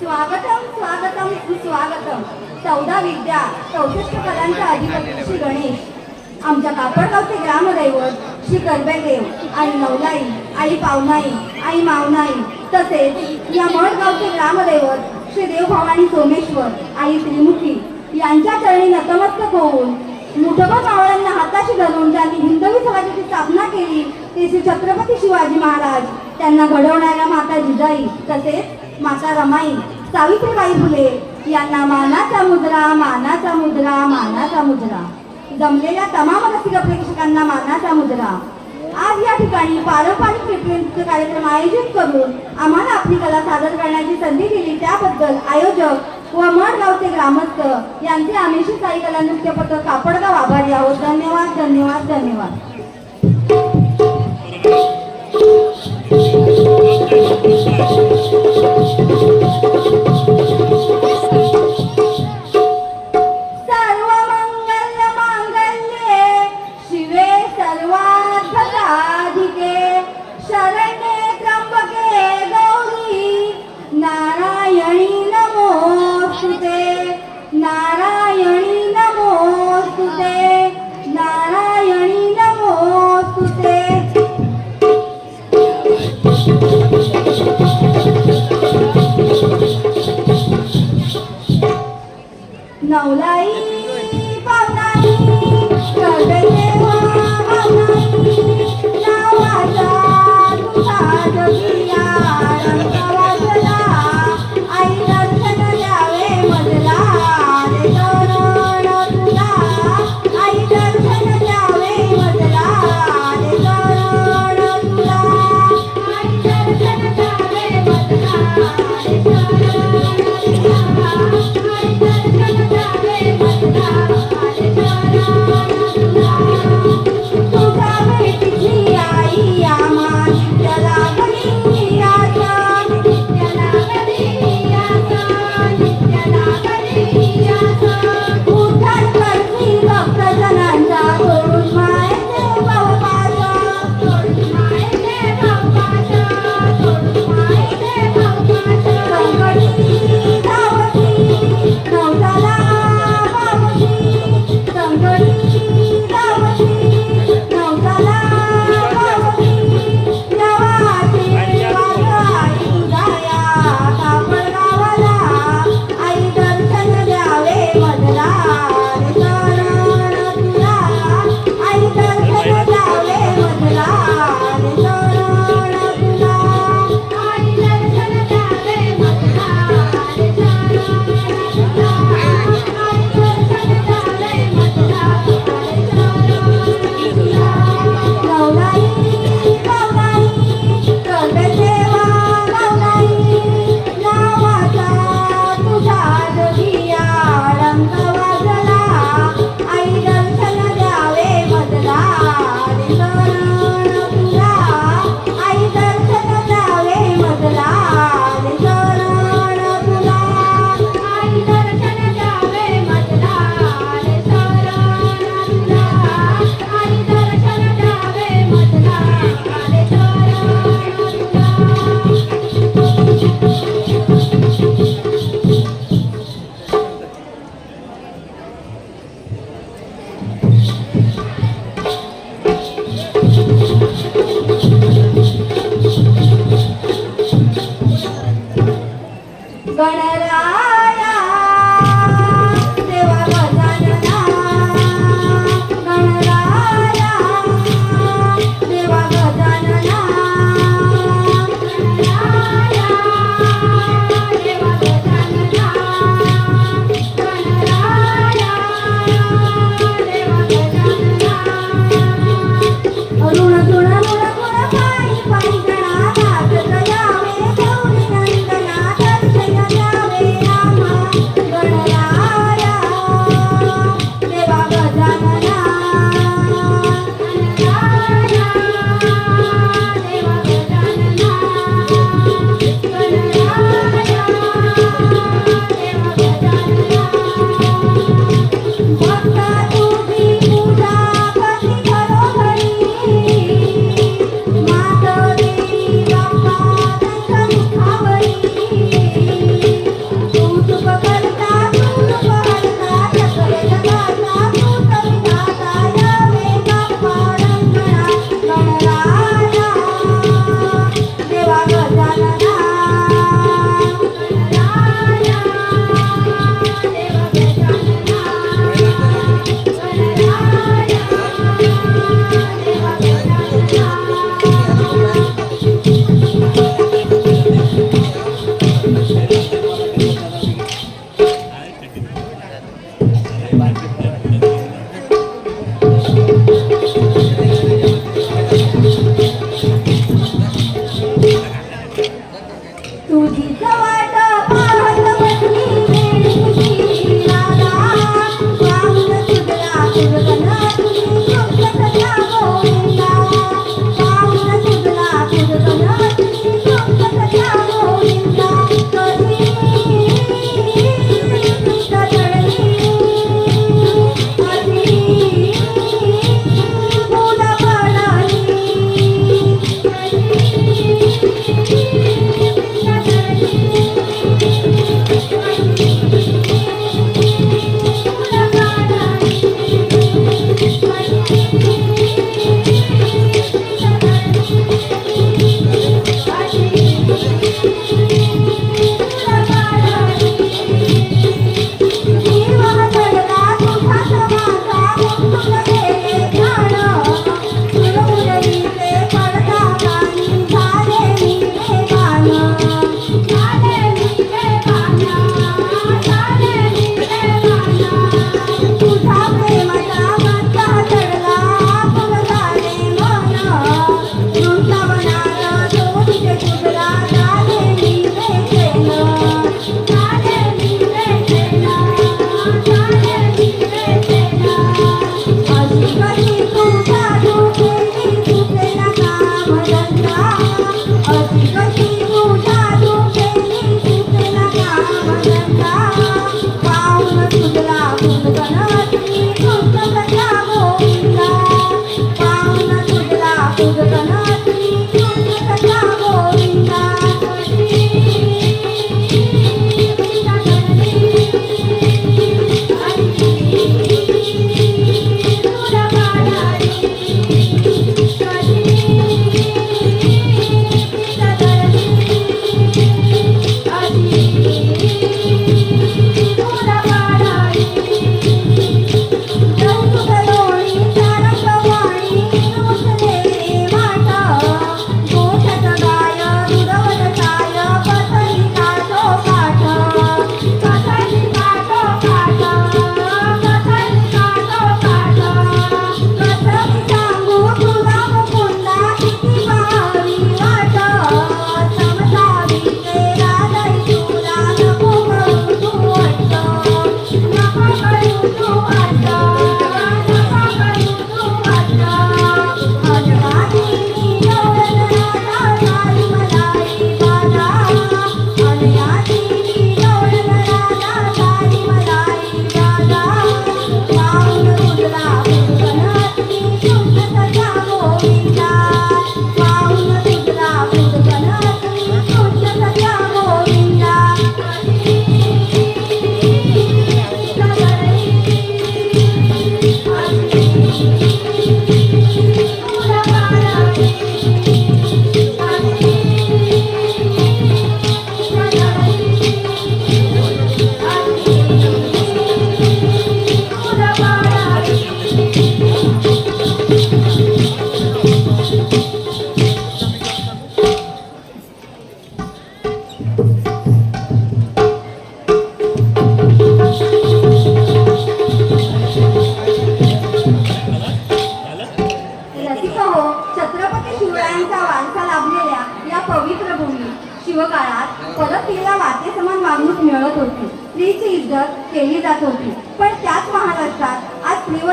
स्वागतम स्वागतम सुस्वागतम. चौदा विद्या चौसष्ट कलांचा अधिपती श्री गणेश. आमच्या कापडगावचे ग्रामदैवत श्री करबेदेव आणि नवलाई आई पावनाई आई मावनाई. तसेच या मळगावचे ग्रामदैवत श्री देवभवानी सोमेश्वर आई त्रिमुखी. यांच्या चरणी नतमस्तक होऊन मुठभर मावळ्यांना हाताशी धरून ज्यांनी हिंदवी समाजाची स्थापना केली ते श्री छत्रपती शिवाजी महाराज. त्यांना घडवणाऱ्या माता जिजाई. तसेच माता रमाई सावित्रीबाई फुले यांना मानाचा मुद्रा मानाचा मुद्रा मानाचा मुद्रा. जमलेल्या तमाम रसिक प्रेक्षकांना मानाचा मुद्रा. आज या ठिकाणी पारंपरिक नृत्य कार्यक्रम आयोजित करून आम्हाला आपली कला सादर करण्याची संधी दिली. त्याबद्दल आयोजक व मडगावचे ग्रामस्थ यांचे आम्ही साई कला नृत्य पथक कापडगाव आभारी आहोत. धन्यवाद धन्यवाद धन्यवाद. Thank you.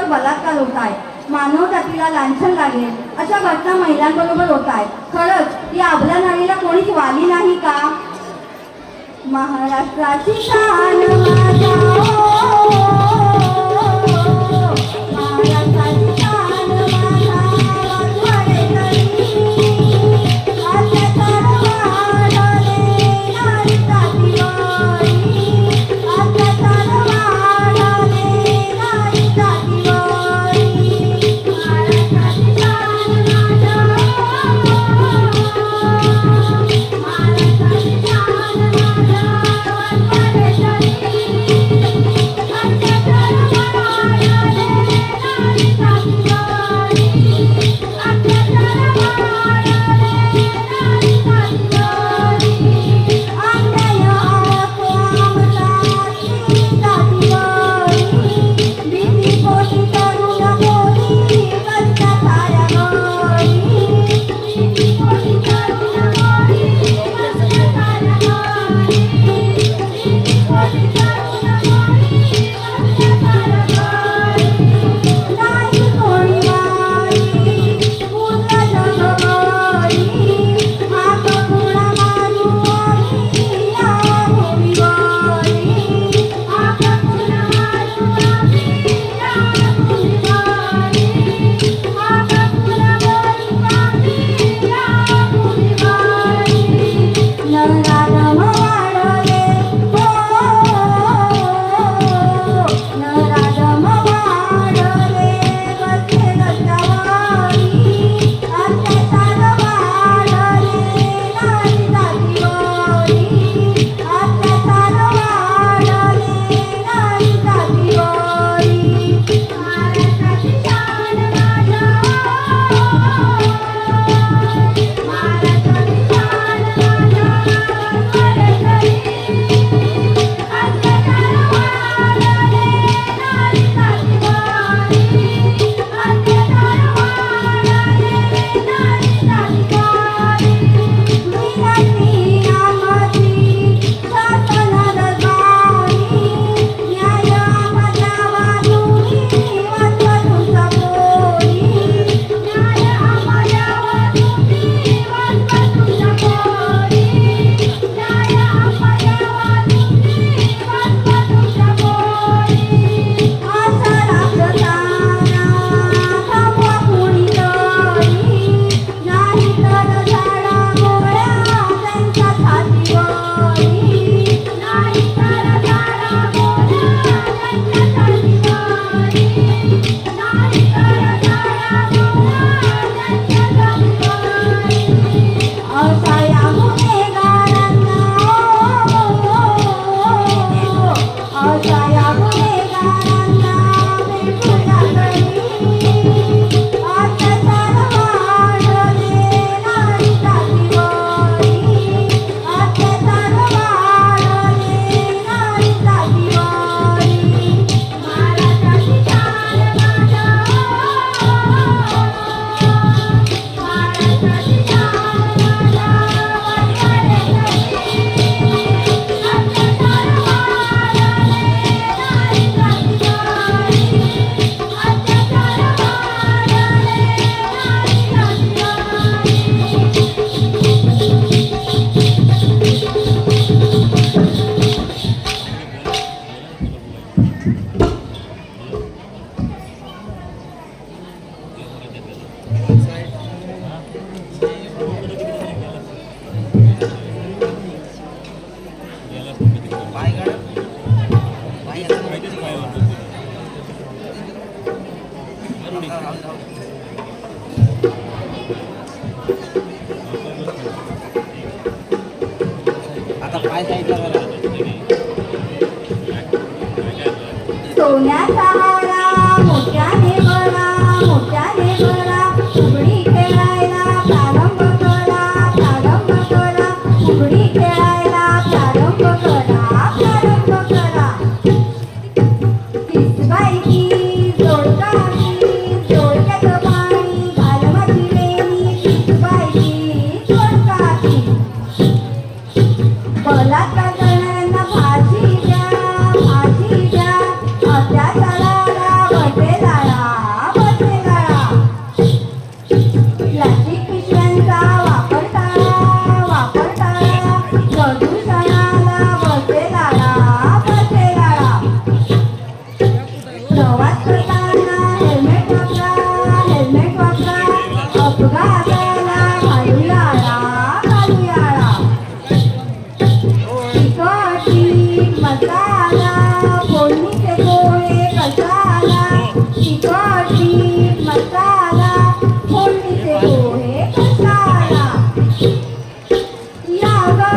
महिलांवर बलात्कार होत आहे. मानव जातीला लांछन लागेल. अशा घटना महिलांबरोबर होत आहेत खरंच या आपल्या नारीला कोणीच वाली नाही का? महाराष्ट्राची शान माझ्या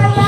या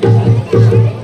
ハハハハ!